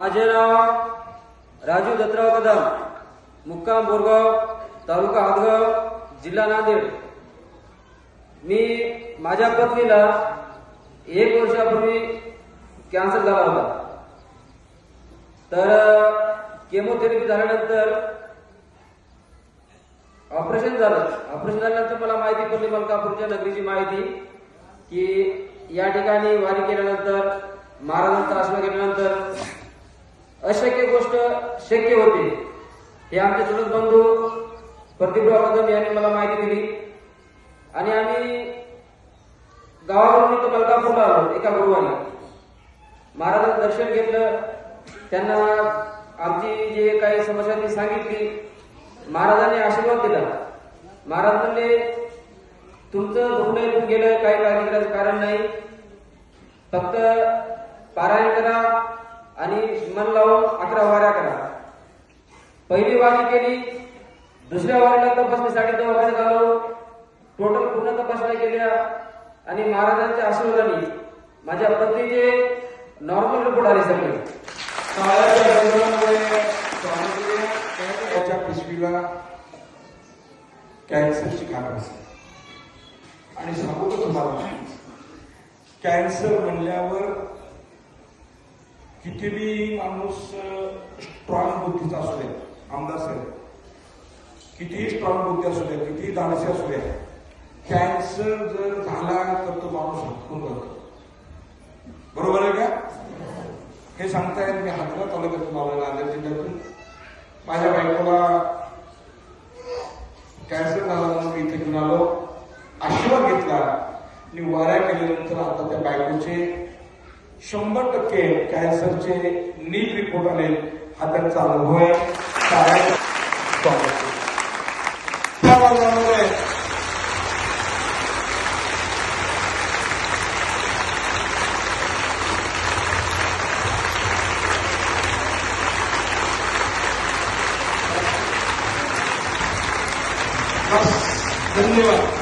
माझे नाव राजू दत्तराव कदम मुक्काम बोरगाव तालुका हातगाव जिल्हा नांदेड. मी माझ्या पत्नीला एक वर्षापूर्वी कॅन्सर झाला होता. तर केमोथेरपी झाल्यानंतर ऑपरेशन झालं. ऑपरेशन झाल्यानंतर मला माहिती पडली मलकापूरच्या नगरीची माहिती की या ठिकाणी वारी केल्यानंतर महाराजांचा आश्रम केल्यानंतर अशक्य गोष्ट शक्य होते. हे आमचे चुलत बंधू प्रदीप कदम यांनी मला माहिती दिली. आणि आम्ही गावावरून इथं मलकापूरला आलो एका गुरुवारी. महाराजांचं दर्शन घेतलं. त्यांना आमची जे काही समस्या ती सांगितली. महाराजांनी आशीर्वाद दिला. महाराज म्हणले तुमचं दुखणं येऊन गेलं काही काळजी करायचं कारण नाही. फक्त पारायण करा आणि मन लावून अकरा वाऱ्या करा. पहिली वारी केली दुसऱ्या वारीला तपासणीसाठी दवाखान्यात आलो टोटल पूर्ण तपासण्या केल्या आणि महाराजांच्या आशीर्वादाने माझ्या पत्नीचे नॉर्मल रिपोर्ट आले सगळे. त्याच्या पिशवीला कॅन्सरची कारण असते आणि सांगू तुम्हाला? कॅन्सर म्हणल्यावर किती बी माणूस स्ट्रॉंग बुद्धीचा असू दे आमदार साहेब कितीही स्ट्रॉंग बुद्धी असू द्या कितीही धाडसी असू द्या कॅन्सर जर झाला तर तो माणूस हटकून जातो. बरोबर आहे का? हे सांगताय मी हातला तालुक्यातून आलो नांदेड जिल्ह्यातून. माझ्या बायकोला कॅन्सर झाला म्हणून मी इथे घेऊन आलो. आशीर्वाद घेतला. आणि वाऱ्या केल्यानंतर आता त्या बायकोचे शंभर टक्के कॅन्सरचे नीट रिपोर्ट आले हा त्यांचा अनुभव आहे साऱ्यांचं धन्यवाद.